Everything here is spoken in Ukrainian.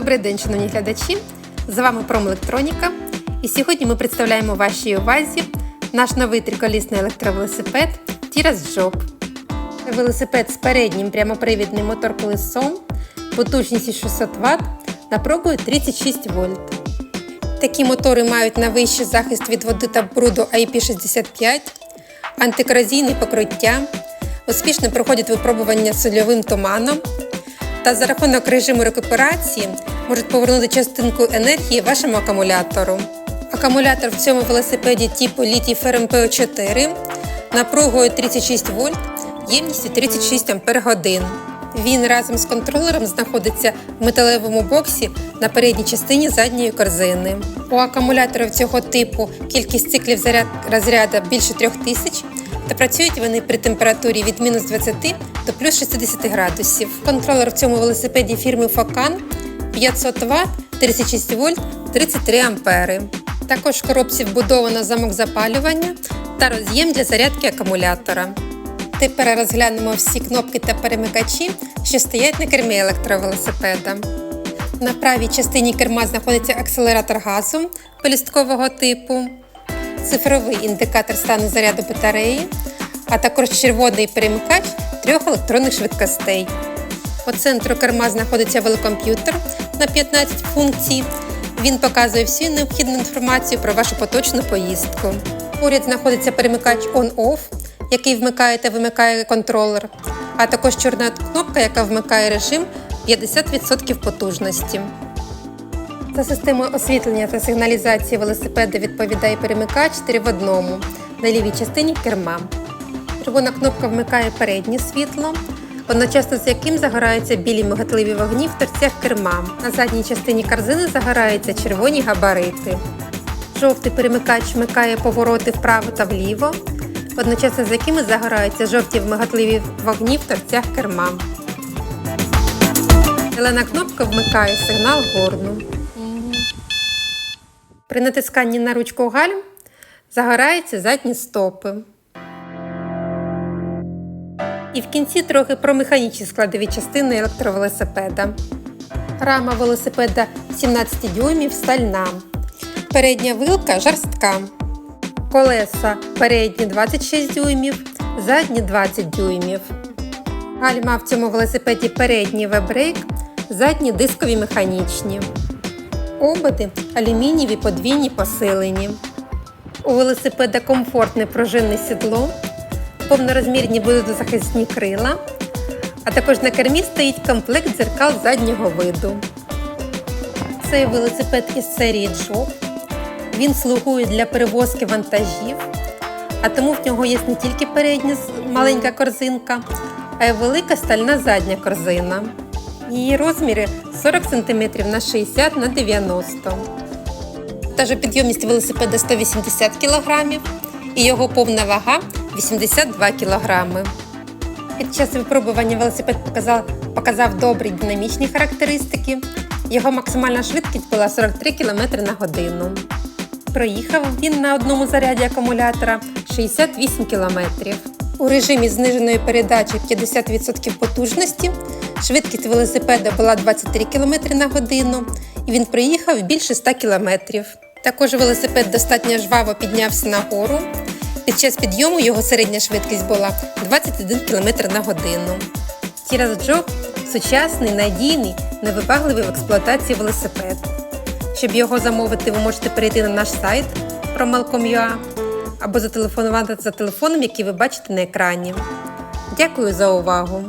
Добрий день, шановні глядачі! З вами Промелектроніка. І сьогодні ми представляємо вашій увазі наш новий триколісний електровелосипед Tiras Job. Велосипед з переднім прямопривідним мотор-колесом, потужністю 600 Вт, напругою 36 вольт. Такі мотори мають найвищий захист від води та бруду IP65, антикорозійне покриття, успішно проходять випробування з сольовим туманом та за рахунок режиму рекуперації можуть повернути частинку енергії вашому акумулятору. Акумулятор в цьому велосипеді типу літій фрмп 4 напругою 36 вольт, ємністю 36 Ах. Він разом з контролером знаходиться в металевому боксі на передній частині задньої корзини. У акумуляторів цього типу кількість циклів заряд розряду більше 3000 та працюють вони при температурі від мінус 20 до плюс 60 градусів. Контролер в цьому велосипеді фірми Focan 500 Вт, 36 вольт, 33 ампери. Також в коробці вбудовано замок запалювання та роз'єм для зарядки акумулятора. Тепер розглянемо всі кнопки та перемикачі, що стоять на кермі електровелосипеда. На правій частині керма знаходиться акселератор газу пелюсткового типу, цифровий індикатор стану заряду батареї, а також червоний перемикач трьох електронних швидкостей. По центру керма знаходиться велокомп'ютер на 15 функцій. Він показує всю необхідну інформацію про вашу поточну поїздку. Поряд знаходиться перемикач On-Off, який вмикає та вимикає контролер, а також чорна кнопка, яка вмикає режим 50% потужності. За системою освітлення та сигналізації велосипеда відповідає перемикач 4 в одному на лівій частині керма. Червона кнопка вмикає переднє світло, одночасно з яким загораються білі мигатливі вогні в торцях керма. На задній частині корзини загораються червоні габарити. Жовтий перемикач вмикає повороти вправо та вліво, одночасно з якими загораються жовті мигатливі вогні в торцях керма. Зелена кнопка вмикає сигнал горну. При натисканні на ручку гальм загораються задні стопи. І в кінці трохи про механічні складові частини електровелосипеда. Рама велосипеда 17 дюймів стальна. Передня вилка жорстка. Колеса передні 26 дюймів, задні 20 дюймів. Гальма в цьому велосипеді передній вебрейк, задні дискові механічні. Ободи алюмінієві подвійні посилені. У велосипеда комфортне пружинне сідло, повнорозмірні водозахисні крила, а також на кермі стоїть комплект дзеркал заднього виду. Цей велосипед із серії Job. Він слугує для перевозки вантажів, а тому в нього є не тільки передня маленька корзинка, а й велика стальна задня корзина. Її розміри 40 см на 60 на 90 Тажопідйомність велосипеда 180 кг і його повна вага 82 кг. Під час випробування велосипед показав, показав добрі динамічні характеристики. Його максимальна швидкість була 43 км на годину. Проїхав він на одному заряді акумулятора 68 км. У режимі зниженої передачі 50% потужності швидкість велосипеда була 23 км на годину і він проїхав більше 100 км. Також велосипед достатньо жваво піднявся нагору. Під час підйому його середня швидкість була 21 км на годину. Тірас Джо сучасний, надійний, невибагливий в експлуатації велосипед. Щоб його замовити, ви можете перейти на наш сайт promalcom.ua або зателефонувати за телефоном, який ви бачите на екрані. Дякую за увагу!